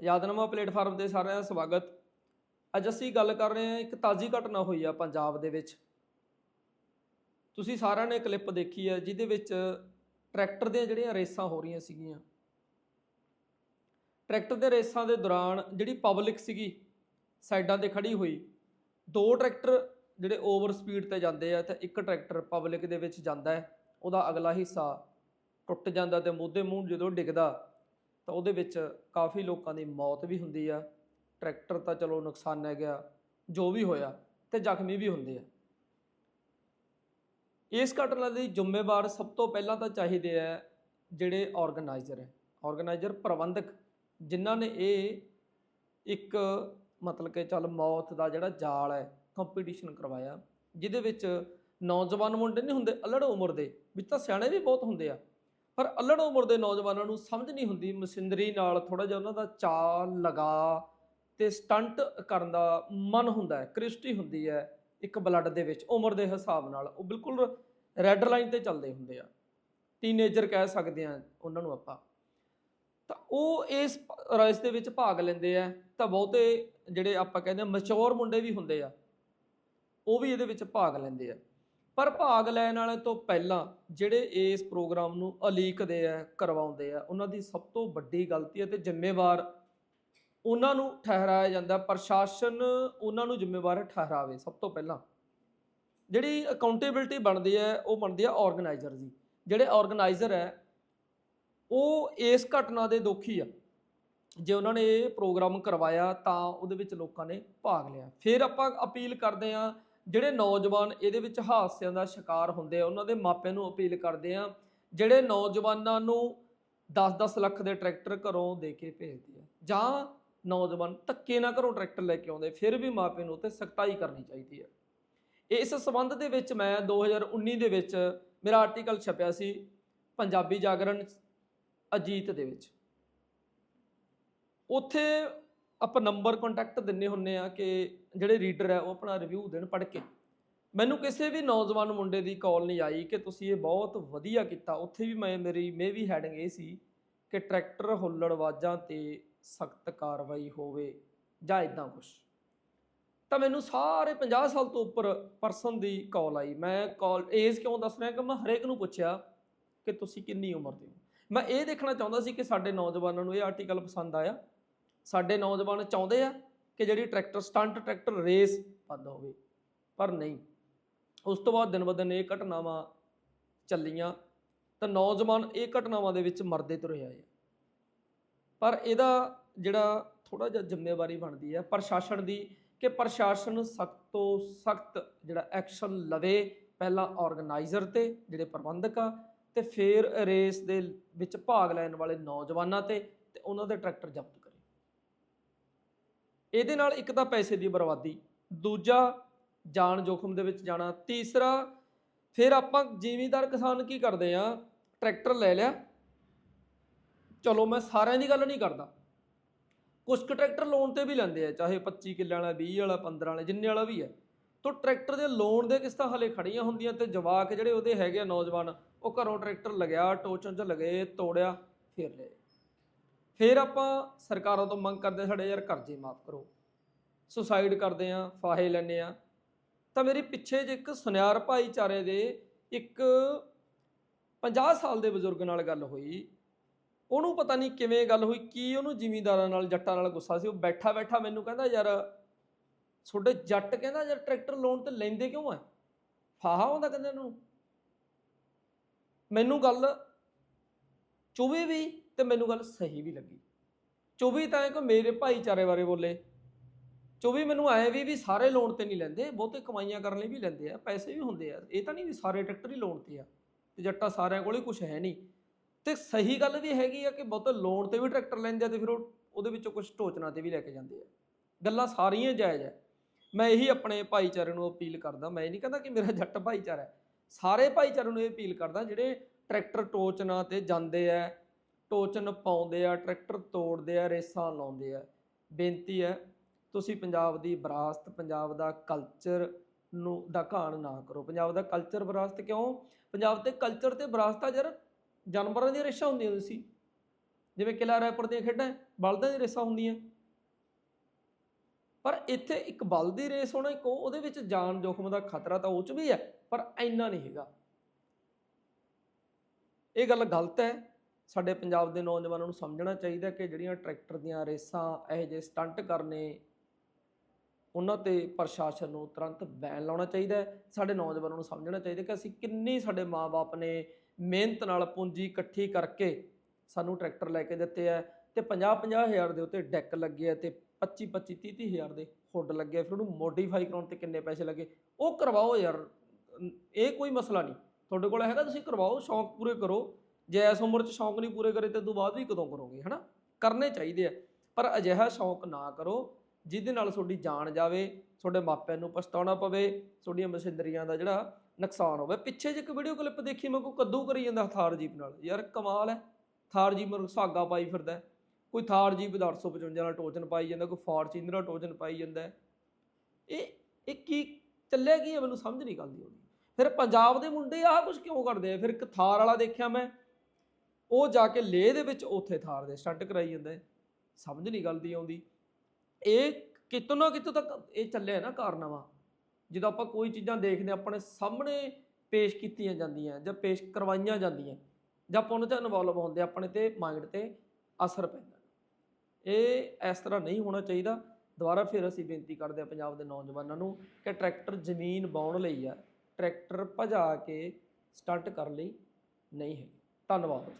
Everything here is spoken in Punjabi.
ਆਜ਼ਾਦਨਾਮਾ ਪਲੇਟਫਾਰਮ ਤੇ ਸਾਰਿਆਂ ਦਾ ਸਵਾਗਤ। ਅੱਜ ਅਸੀਂ ਗੱਲ ਕਰ ਰਹੇ ਹਾਂ ਇੱਕ ਤਾਜ਼ੀ ਘਟਨਾ ਹੋਈ ਆ ਪੰਜਾਬ ਦੇ ਵਿੱਚ। ਤੁਸੀਂ ਸਾਰਿਆਂ ਨੇ ਕਲਿੱਪ ਦੇਖੀ ਹੈ ਜਿਹਦੇ ਵਿੱਚ ਟਰੈਕਟਰ ਦੀਆਂ ਜਿਹੜੀਆਂ ਰੇਸਾਂ ਹੋ ਰਹੀਆਂ ਸੀਗੀਆਂ। ਟਰੈਕਟਰ ਦੇ ਰੇਸਾਂ ਦੇ ਦੌਰਾਨ ਜਿਹੜੀ ਪਬਲਿਕ ਸੀਗੀ, ਸਾਈਡਾਂ ਤੇ ਖੜੀ ਹੋਈ। ਦੋ ਟਰੈਕਟਰ ਜਿਹੜੇ ਓਵਰ ਸਪੀਡ ਤੇ ਜਾਂਦੇ ਆ ਤੇ ਇੱਕ ਟਰੈਕਟਰ ਪਬਲਿਕ ਦੇ ਵਿੱਚ ਜਾਂਦਾ ਹੈ, ਉਹਦਾ ਅਗਲਾ ਹਿੱਸਾ ਟੁੱਟ ਜਾਂਦਾ ਤੇ ਮੋਢੇ ਮੂੰਹ ਜਦੋਂ ਡਿੱਗਦਾ। ਤਾਂ ਉਹਦੇ ਵਿੱਚ ਕਾਫੀ ਲੋਕਾਂ ਦੀ ਮੌਤ ਵੀ ਹੁੰਦੀ ਆ, ਟਰੈਕਟਰ ਤਾਂ ਚਲੋ ਨੁਕਸਾਨ ਹੈ ਗਿਆ, ਜੋ ਵੀ ਹੋਇਆ ਤੇ ਜ਼ਖਮੀ ਵੀ ਹੁੰਦੇ ਆ। ਇਸ ਘਟਨਾ ਦੀ ਜ਼ਿੰਮੇਵਾਰ ਸਭ ਤੋਂ ਪਹਿਲਾਂ ਤਾਂ ਚਾਹੀਦੇ ਆ ਜਿਹੜੇ ਆਰਗੇਨਾਈਜ਼ਰ ਹੈ। ਆਰਗੇਨਾਈਜ਼ਰ ਪ੍ਰਬੰਧਕ, ਜਿਨ੍ਹਾਂ ਨੇ ਇਹ ਇੱਕ ਮਤਲਬ ਕਿ ਚੱਲ ਮੌਤ ਦਾ ਜਿਹੜਾ ਜਾਲ ਹੈ ਕੰਪੀਟੀਸ਼ਨ ਕਰਵਾਇਆ, ਜਿਹਦੇ ਵਿੱਚ ਨੌਜਵਾਨ ਮੁੰਡੇ ਨਹੀਂ ਹੁੰਦੇ, ਅਲੜ ਉਮਰ ਦੇ, ਵਿੱਚ ਤਾਂ ਸਿਆਣੇ ਵੀ ਬਹੁਤ ਹੁੰਦੇ ਆ। ਪਰ ਅਲੜ ਉਮਰ ਦੇ ਨੌਜਵਾਨਾਂ ਨੂੰ ਸਮਝ ਨਹੀਂ ਹੁੰਦੀ ਮਸ਼ੀਨਰੀ ਨਾਲ ਥੋੜਾ ਜਿਹਾ ਉਹਨਾਂ ਦਾ ਚਾਲ ਲਗਾ ਤੇ ਸਟੰਟ ਕਰਨ ਦਾ ਮਨ ਹੁੰਦਾ ਹੈ, ਕ੍ਰਿਸਟੀ ਹੁੰਦੀ ਹੈ ਇੱਕ ਬਲੱਡ ਦੇ ਵਿੱਚ, ਉਮਰ ਦੇ ਹਿਸਾਬ ਨਾਲ। ਉਹ ਬਿਲਕੁਲ ਰੈੱਡ ਲਾਈਨ ਤੇ ਚੱਲਦੇ ਹੁੰਦੇ ਆ। ਟੀਨੇਜਰ ਕਹਿ ਸਕਦੇ ਆ ਉਹਨਾਂ ਨੂੰ ਆਪਾਂ। ਤਾਂ ਉਹ ਇਸ ਰੇਸ ਦੇ ਵਿੱਚ ਭਾਗ ਲੈਂਦੇ ਆ। ਤਾਂ ਬਹੁਤੇ ਜਿਹੜੇ ਆਪਾਂ ਕਹਿੰਦੇ ਆ, ਮੈਚੁਰ ਮੁੰਡੇ ਵੀ ਹੁੰਦੇ ਆ, ਉਹ ਵੀ ਇਹਦੇ ਵਿੱਚ ਭਾਗ ਲੈਂਦੇ ਆ। ਪਰ ਭਾਗ ਲੈਣ ਵਾਲੇ ਤੋਂ ਪਹਿਲਾਂ ਜਿਹੜੇ ਇਸ ਪ੍ਰੋਗਰਾਮ ਨੂੰ ਅਲੀਕਦੇ ਆ, ਕਰਵਾਉਂਦੇ ਆ, ਉਹਨਾਂ ਦੀ ਸਭ ਤੋਂ ਵੱਡੀ ਗਲਤੀ ਹੈ ਤੇ ਜ਼ਿੰਮੇਵਾਰ ਉਹਨਾਂ ਨੂੰ ਠਹਿਰਾਇਆ ਜਾਂਦਾ, ਪ੍ਰਸ਼ਾਸਨ ਉਹਨਾਂ ਨੂੰ ਜ਼ਿੰਮੇਵਾਰ ਠਹਿਰਾਵੇ ਸਭ ਤੋਂ ਪਹਿਲਾਂ। ਜਿਹੜੀ ਅਕਾਊਂਟੇਬਿਲਟੀ ਬਣਦੀ ਹੈ, ਉਹ ਬਣਦੀ ਹੈ ਆਰਗੇਨਾਈਜ਼ਰ ਦੀ। ਜਿਹੜੇ ਆਰਗੇਨਾਈਜ਼ਰ ਹੈ, ਉਹ ਇਸ ਘਟਨਾ ਦੇ ਦੋਖੀ ਆ। ਜੇ ਉਹਨਾਂ ਨੇ ਇਹ ਪ੍ਰੋਗਰਾਮ ਕਰਵਾਇਆ, ਤਾਂ ਉਹਦੇ ਵਿੱਚ ਲੋਕਾਂ ਨੇ ਭਾਗ ਲਿਆ। ਫਿਰ ਆਪਾਂ ਅਪੀਲ ਕਰਦੇ ਆ ਜਿਹੜੇ ਨੌਜਵਾਨ ਇਹਦੇ ਵਿੱਚ ਹਾਦਸਿਆਂ ਦਾ ਸ਼ਿਕਾਰ ਹੁੰਦੇ ਆ, ਉਹਨਾਂ ਦੇ ਮਾਪਿਆਂ ਨੂੰ ਅਪੀਲ ਕਰਦੇ ਆ, ਜਿਹੜੇ ਨੌਜਵਾਨਾਂ ਨੂੰ 10-10 ਲੱਖ ਦੇ ਟਰੈਕਟਰ ਘਰੋਂ ਦੇ ਕੇ ਭੇਜਦੇ ਆ, ਜਾਂ ਨੌਜਵਾਨ ਧੱਕੇ ਨਾਲ ਘਰੋਂ ਟਰੈਕਟਰ ਲੈ ਕੇ ਆਉਂਦੇ, ਫਿਰ ਵੀ ਮਾਪਿਆਂ ਨੂੰ ਉੱਤੇ ਸਖਤਾਈ ਕਰਨੀ ਚਾਹੀਦੀ ਹੈ ਇਸ ਸਬੰਧ ਦੇ ਵਿੱਚ ਮੈਂ 2019 ਦੇ ਵਿੱਚ ਮੇਰਾ ਆਰਟੀਕਲ ਛਪਿਆ ਸੀ, ਪੰਜਾਬੀ ਜਾਗਰਣ ਅਜੀਤ ਦੇ ਵਿੱਚ। ਉੱਥੇ ਆਪਾਂ ਨੰਬਰ ਕੰਟੈਕਟ ਦਿੰਨੇ ਹੁੰਨੇ ਆ ਕਿ ਜਿਹੜੇ ਰੀਡਰ ਹੈ ਉਹ ਆਪਣਾ ਰਿਵਿਊ ਦੇਣ ਪੜ੍ਹ ਕੇ। ਮੈਨੂੰ ਕਿਸੇ ਵੀ ਨੌਜਵਾਨ ਮੁੰਡੇ ਦੀ ਕਾਲ ਨਹੀਂ ਆਈ ਕਿ ਤੁਸੀਂ ਇਹ ਬਹੁਤ ਵਧੀਆ ਕੀਤਾ। ਉੱਥੇ ਵੀ ਮੈਂ, ਮੇਰੀ, ਮੇ ਵੀ ਹੈਡਿੰਗ ਇਹ ਸੀ ਕਿ ਟਰੈਕਟਰ ਹੁੱਲੜਵਾਜਾਂ ਤੇ ਸਖਤ ਕਾਰਵਾਈ ਹੋਵੇ ਜਾਂ ਇਦਾਂ ਕੁਝ ਤਾਂ ਮੈਨੂੰ ਸਾਰੇ 50 ਸਾਲ ਤੋਂ ਉੱਪਰ ਪਰਸਨ ਦੀ ਕਾਲ ਆਈ। ਮੈਂ ਕਾਲ ਏਜ ਕਿਉਂ ਦੱਸ ਰਿਹਾ ਕਿ ਮੈਂ ਹਰੇਕ ਨੂੰ ਪੁੱਛਿਆ ਕਿ ਤੁਸੀਂ ਕਿੰਨੀ ਉਮਰ ਦੇ ਹੋ? ਮੈਂ ਇਹ ਦੇਖਣਾ ਚਾਹੁੰਦਾ ਸੀ ਕਿ ਸਾਡੇ ਨੌਜਵਾਨਾਂ ਨੂੰ ਇਹ ਆਰਟੀਕਲ ਪਸੰਦ ਆਇਆ। ਸਾਡੇ ਨੌਜਵਾਨ ਚਾਹੁੰਦੇ ਆ ਕਿ ਜਿਹੜੀ ਟਰੈਕਟਰ, ਸਟੰਟ ਟਰੈਕਟਰ ਰੇਸ ਬੰਦ ਹੋਵੇ, ਪਰ ਨਹੀਂ। ਉਸ ਤੋਂ ਬਾਅਦ ਦਿਨ ਬ ਦਿਨ ਇਹ ਘਟਨਾਵਾਂ ਚੱਲੀਆਂ ਤਾਂ ਨੌਜਵਾਨ ਇਹ ਘਟਨਾਵਾਂ ਦੇ ਵਿੱਚ ਮਰਦੇ ਤੁਰੇ ਆਏ ਪਰ ਇਹਦਾ ਜਿਹੜਾ ਥੋੜਾ ਜਿਹਾ ਜ਼ਿੰਮੇਵਾਰੀ ਬਣਦੀ ਹੈ ਪ੍ਰਸ਼ਾਸਨ ਦੀ ਕਿ ਪ੍ਰਸ਼ਾਸਨ ਸਖਤ ਤੋਂ ਸਖਤ ਜਿਹੜਾ ਐਕਸ਼ਨ ਲਵੇ, ਪਹਿਲਾਂ ਆਰਗੇਨਾਈਜ਼ਰ ਤੇ ਜਿਹੜੇ ਪ੍ਰਬੰਧਕ ਆ ਤੇ ਫਿਰ ਰੇਸ ਦੇ ਵਿੱਚ ਭਾਗ ਲੈਣ ਵਾਲੇ ਨੌਜਵਾਨਾਂ ਤੇ ਤੇ ਉਹਨਾਂ ਦੇ ਟਰੈਕਟਰ ਜ਼ਬਤ ਇਹਦੇ ਨਾਲ ਇੱਕ ਤਾਂ ਪੈਸੇ ਦੀ ਬਰਬਾਦੀ, ਦੂਜਾ ਜਾਨ ਜੋਖਮ ਦੇ ਵਿੱਚ ਜਾਣਾ, ਤੀਸਰਾ ਫਿਰ ਆਪਾਂ ਜ਼ਿਮੀਂਦਾਰ ਕਿਸਾਨ ਕੀ ਕਰਦੇ ਆ ਟਰੈਕਟਰ ਲੈ ਲਿਆ। ਚਲੋ ਮੈਂ ਸਾਰਿਆਂ ਦੀ ਗੱਲ ਨਹੀਂ ਕਰਦਾ। ਕੁਝ ਕੁ ਟਰੈਕਟਰ ਲੋਨ ਤੇ ਵੀ ਲੈਂਦੇ ਆ, ਚਾਹੇ 25 ਕਿੱਲੇ ਵਾਲਾ 20 ਵਾਲਾ 15 ਵਾਲਾ, ਜਿੰਨੇ ਵਾਲਾ ਵੀ ਹੈ ਤੋਂ ਟਰੈਕਟਰ ਦੇ ਲੋਨ ਦੇ ਕਿਸ਼ਤਾਂ ਹਲੇ ਖੜੀਆਂ ਹੁੰਦੀਆਂ ਤੇ ਜਵਾਕ ਜਿਹੜੇ ਉਹਦੇ ਹੈਗੇ ਆ ਨੌਜਵਾਨ, ਉਹ ਘਰੋਂ ਟਰੈਕਟਰ ਲਗਿਆ ਟੋਚਨ ਚ ਲਗੇ, ਤੋੜਿਆ, ਫੇਰ ਲਏ। ਫਿਰ ਆਪਾਂ ਸਰਕਾਰਾਂ ਤੋਂ ਮੰਗ ਕਰਦੇ ਸਾਡੇ ਯਾਰ ਕਰਜ਼ੇ ਮਾਫ ਕਰੋ। ਸੁਸਾਈਡ ਕਰਦੇ ਆ ਫਾਹੇ ਲੈਂਦੇ ਆ ਤਾਂ ਮੇਰੇ ਪਿੱਛੇ ਜੇ ਇੱਕ ਸੁਨਿਆਰ ਭਾਈਚਾਰੇ ਦੇ ਇੱਕ 50 ਸਾਲ ਦੇ ਬਜ਼ੁਰਗ ਨਾਲ ਗੱਲ ਹੋਈ। ਉਹਨੂੰ ਪਤਾ ਨਹੀਂ ਕਿਵੇਂ ਗੱਲ ਹੋਈ, ਕੀ ਉਹਨੂੰ ਜ਼ਿਮੀਂਦਾਰਾਂ ਨਾਲ, ਜੱਟਾਂ ਨਾਲ ਗੁੱਸਾ ਸੀ। ਉਹ ਬੈਠਾ ਬੈਠਾ ਮੈਨੂੰ ਕਹਿੰਦਾ, ਯਾਰ, ਤੁਹਾਡੇ ਜੱਟ ਕਹਿੰਦਾ, ਯਾਰ ਟਰੈਕਟਰ ਲੋਨ ਤੇ ਲੈਂਦੇ ਕਿਉਂ ਐ ਫਾਹਾ ਹੁੰਦਾ ਕਹਿੰਦੇ ਨੂੰ? ਮੈਨੂੰ ਗੱਲ ਚੁਭੀ ਵੀ। ਤੇ ਮੈਨੂੰ ਗੱਲ ਸਹੀ ਵੀ ਲੱਗੀ। ਚੁਭੀ ਤਾਂ ਇਹ ਕਿ ਮੇਰੇ ਭਾਈਚਾਰੇ ਬਾਰੇ ਬੋਲੇ। ਚੁਭੀ ਮੈਨੂੰ ਆਏ ਵੀ ਵੀ ਸਾਰੇ ਲੋਨ ਤੇ ਨਹੀਂ ਲੈਂਦੇ, ਬਹੁਤੇ ਕਮਾਈਆਂ ਕਰਨ ਲਈ ਵੀ ਲੈਂਦੇ ਆ, ਪੈਸੇ ਵੀ ਹੁੰਦੇ ਆ। ਇਹ ਤਾਂ ਨਹੀਂ ਵੀ ਸਾਰੇ ਟਰੈਕਟਰ ਹੀ ਲੋਨ ਤੇ ਆ, ਤੇ ਜੱਟਾਂ ਸਾਰਿਆਂ ਕੋਲ ਹੀ ਕੁਝ ਹੈ ਨਹੀਂ। ਤੇ ਸਹੀ ਗੱਲ ਵੀ ਹੈਗੀ ਆ ਕਿ ਬਹੁਤੇ ਲੋਨ ਤੇ ਵੀ ਟਰੈਕਟਰ ਲੈਂਦੇ ਆ ਤੇ ਫਿਰ ਉਹ, ਉਹਦੇ ਵਿੱਚੋਂ ਕੁਝ ਟੋਚਨਾ ਤੇ ਵੀ ਲੈ ਕੇ ਜਾਂਦੇ ਆ। ਗੱਲਾਂ ਸਾਰੀਆਂ ਜਾਇਜ਼ ਆ। ਮੈਂ ਇਹੀ ਆਪਣੇ ਭਾਈਚਾਰੇ ਨੂੰ ਅਪੀਲ ਕਰਦਾ, ਮੈਂ ਇਹ ਨਹੀਂ ਕਹਿੰਦਾ ਕਿ ਮੇਰਾ ਜੱਟ ਭਾਈਚਾਰਾ ਹੈ। ਸਾਰੇ ਭਾਈਚਾਰੇ ਨੂੰ ਇਹ ਅਪੀਲ ਕਰਦਾ, ਜਿਹੜੇ ਟਰੈਕਟਰ ਟੋਚਨਾ ਤੇ ਜਾਂਦੇ ਆ ਟੋਚਨ ਪਾਉਂਦੇ ਆ, ਟਰੈਕਟਰ ਤੋੜਦੇ ਆ, ਰੇਸਾਂ ਲਾਉਂਦੇ ਆ। ਬੇਨਤੀ ਹੈ, ਤੁਸੀਂ ਪੰਜਾਬ ਦੀ ਵਿਰਾਸਤ, ਪੰਜਾਬ ਦਾ ਕਲਚਰ ਨੂੰ ਦਾ ਘਾਣ ਨਾ ਕਰੋ। ਪੰਜਾਬ ਦਾ ਕਲਚਰ ਵਿਰਾਸਤ ਕਿਉਂ? ਪੰਜਾਬ ਤੇ ਕਲਚਰ ਤੇ ਵਿਰਾਸਤਾਂ ਯਾਰ, ਜਾਨਵਰਾਂ ਦੀਆਂ ਰੇਸ਼ਾਂ ਹੁੰਦੀਆਂ ਸੀ। ਜਿਵੇਂ ਕਿਲਾ ਰਾਏਪੁਰ ਦੀਆਂ ਖੇਡਾਂ ਬਲਦਾਂ ਦੀਆਂ ਰੇਸਾਂ ਹੁੰਦੀਆਂ। ਪਰ ਇੱਥੇ ਇੱਕ ਬਲ ਦੀ ਰੇਸ ਹੋਣਾ, ਇੱਕ ਉਹਦੇ ਵਿੱਚ ਜਾਨ ਜੋਖਮ ਦਾ ਖਤਰਾ ਤਾਂ ਉਹ ਚ ਵੀ ਹੈ, ਪਰ ਇੰਨਾ ਨਹੀਂ ਹੈਗਾ। ਇਹ ਗੱਲ ਗਲਤ ਹੈ ਸਾਡੇ ਪੰਜਾਬ ਦੇ ਨੌਜਵਾਨਾਂ ਨੂੰ ਸਮਝਣਾ ਚਾਹੀਦਾ ਕਿ ਜਿਹੜੀਆਂ ਟਰੈਕਟਰ ਦੀਆਂ ਰੇਸਾਂ, ਇਹੋ ਜਿਹੇ ਸਟੰਟ ਕਰਨੇ, ਉਹਨਾਂ ਤੇ ਪ੍ਰਸ਼ਾਸਨ ਨੂੰ ਤੁਰੰਤ ਬੈਨ ਲਾਉਣਾ ਚਾਹੀਦਾ ਸਾਡੇ ਨੌਜਵਾਨਾਂ ਨੂੰ ਸਮਝਣਾ ਚਾਹੀਦਾ ਕਿ ਅਸੀਂ ਕਿੰਨੀ ਸਾਡੇ ਮਾਪੇ ਨੇ ਮਿਹਨਤ ਨਾਲ ਪੂੰਜੀ ਇਕੱਠੀ ਕਰਕੇ ਸਾਨੂੰ ਟਰੈਕਟਰ ਲੈ ਕੇ ਦਿੱਤੇ ਆ ਤੇ 50-50 ਹਜ਼ਾਰ ਦੇ ਉੱਤੇ ਡੈਕ ਲੱਗੇ ਆ ਤੇ 25-25 30-30 ਹਜ਼ਾਰ ਦੇ ਹੁੱਡ ਲੱਗੇ ਫਿਰ ਉਹਨੂੰ ਮੋਡੀਫਾਈ ਕਰਾਉਣ ਤੇ ਕਿੰਨੇ ਪੈਸੇ ਲੱਗੇ? ਉਹ ਕਰਵਾਓ ਯਾਰ, ਇਹ ਕੋਈ ਮਸਲਾ ਨਹੀਂ। ਤੁਹਾਡੇ ਕੋਲ ਹੈਗਾ, ਤੁਸੀਂ ਕਰਵਾਓ, ਸ਼ੌਂਕ ਪੂਰੇ ਕਰੋ। ਜੇ ਇਸ ਉਮਰ 'ਚ ਸ਼ੌਂਕ ਨਹੀਂ ਪੂਰੇ ਕਰੇ ਤੇ ਤੋਂ ਬਾਅਦ ਵੀ ਕਦੋਂ ਕਰੋਗੇ, ਹਨਾ? ਕਰਨੇ ਚਾਹੀਦੇ ਆ। ਪਰ ਅਜਿਹਾ ਸ਼ੌਂਕ ਨਾ ਕਰੋ ਜਿਹਦੇ ਨਾਲ ਤੁਹਾਡੀ ਜਾਨ ਜਾਵੇ, ਤੁਹਾਡੇ ਮਾਪਿਆਂ ਨੂੰ ਪਛਤਾਉਣਾ ਪਵੇ, ਤੁਹਾਡੀਆਂ ਮਸ਼ੀਨਰੀਆਂ ਦਾ ਜਿਹੜਾ ਨੁਕਸਾਨ ਹੋਵੇ। ਪਿੱਛੇ ਜੇ ਇੱਕ ਵੀਡੀਓ ਕਲਿੱਪ ਦੇਖੀ, ਮੈਂ ਕੋਈ ਕੱਦੂ ਕਰੀ ਜਾਂਦਾ ਥਾਰ ਜੀਪ ਨਾਲ। ਯਾਰ ਕਮਾਲ ਹੈ। ਥਾਰ ਜੀਪ ਨੂੰ ਸਾਗਾ ਪਾਈ ਫਿਰਦਾ ਕੋਈ ਥਾਰ ਜੀਪ ਦਾ 855 ਨਾਲ ਟੋਚਨ ਪਾਈ ਜਾਂਦਾ, ਕੋਈ ਫਾਰਚੂਨਰ ਨਾਲ ਟੋਚਨ ਪਾਈ ਜਾਂਦਾ ਇਹ ਇਹ ਕੀ ਚੱਲਿਆ ਕੀ ਹੈ? ਮੈਨੂੰ ਸਮਝ ਨਹੀਂ ਆਉਂਦੀ। ਉਹਦੀ ਫਿਰ ਪੰਜਾਬ ਦੇ ਮੁੰਡੇ ਆਹ ਕੁਝ ਕਿਉਂ ਕਰਦੇ ਆ? ਫਿਰ ਇੱਕ ਥਾਰ ਵਾਲਾ ਦੇਖਿਆ ਮੈਂ। ਉਹ ਜਾ ਕੇ ਲੇਹ ਦੇ ਵਿੱਚ ਉੱਥੇ ਥਾਰ ਦੇ ਸਟੰਟ ਕਰਾਈ ਜਾਂਦਾ ਹੈ। ਸਮਝ ਨਹੀਂ ਗੱਲ ਦੀ ਆਉਂਦੀ। ਇਹ ਕਿਤੋਂ ਨਾ ਕਿਤੋਂ ਤੱਕ ਇਹ ਚੱਲਿਆ ਨਾ ਕਾਰਨਾਮਾ। ਜਦੋਂ ਆਪਾਂ ਕੋਈ ਚੀਜ਼ਾਂ ਦੇਖਦੇ ਹਾਂ, ਆਪਣੇ ਸਾਹਮਣੇ ਪੇਸ਼ ਕੀਤੀਆਂ ਜਾਂਦੀਆਂ ਜਾਂ ਪੇਸ਼ ਕਰਵਾਈਆਂ ਜਾਂਦੀਆਂ ਜਾਂ ਆਪਾਂ ਉਹਨਾਂ 'ਚ ਇਨਵੋਲਵ ਹੁੰਦੇ ਆਪਣੇ ਤੇ ਮਾਈਂਡ ਤੇ ਅਸਰ ਪੈਂਦਾ। ਇਹ ਇਸ ਤਰ੍ਹਾਂ ਨਹੀਂ ਹੋਣਾ ਚਾਹੀਦਾ। ਦੁਬਾਰਾ ਫਿਰ ਅਸੀਂ ਬੇਨਤੀ ਕਰਦੇ ਹਾਂ ਪੰਜਾਬ ਦੇ ਨੌਜਵਾਨਾਂ ਨੂੰ ਕਿ ਟਰੈਕਟਰ ਜ਼ਮੀਨ ਬਾਉਣ ਲਈ ਆ ਟਰੈਕਟਰ ਭਜਾ ਕੇ ਸਟੰਟ ਕਰਨ ਲਈ ਨਹੀਂ ਹੈ ਧੰਨਵਾਦ।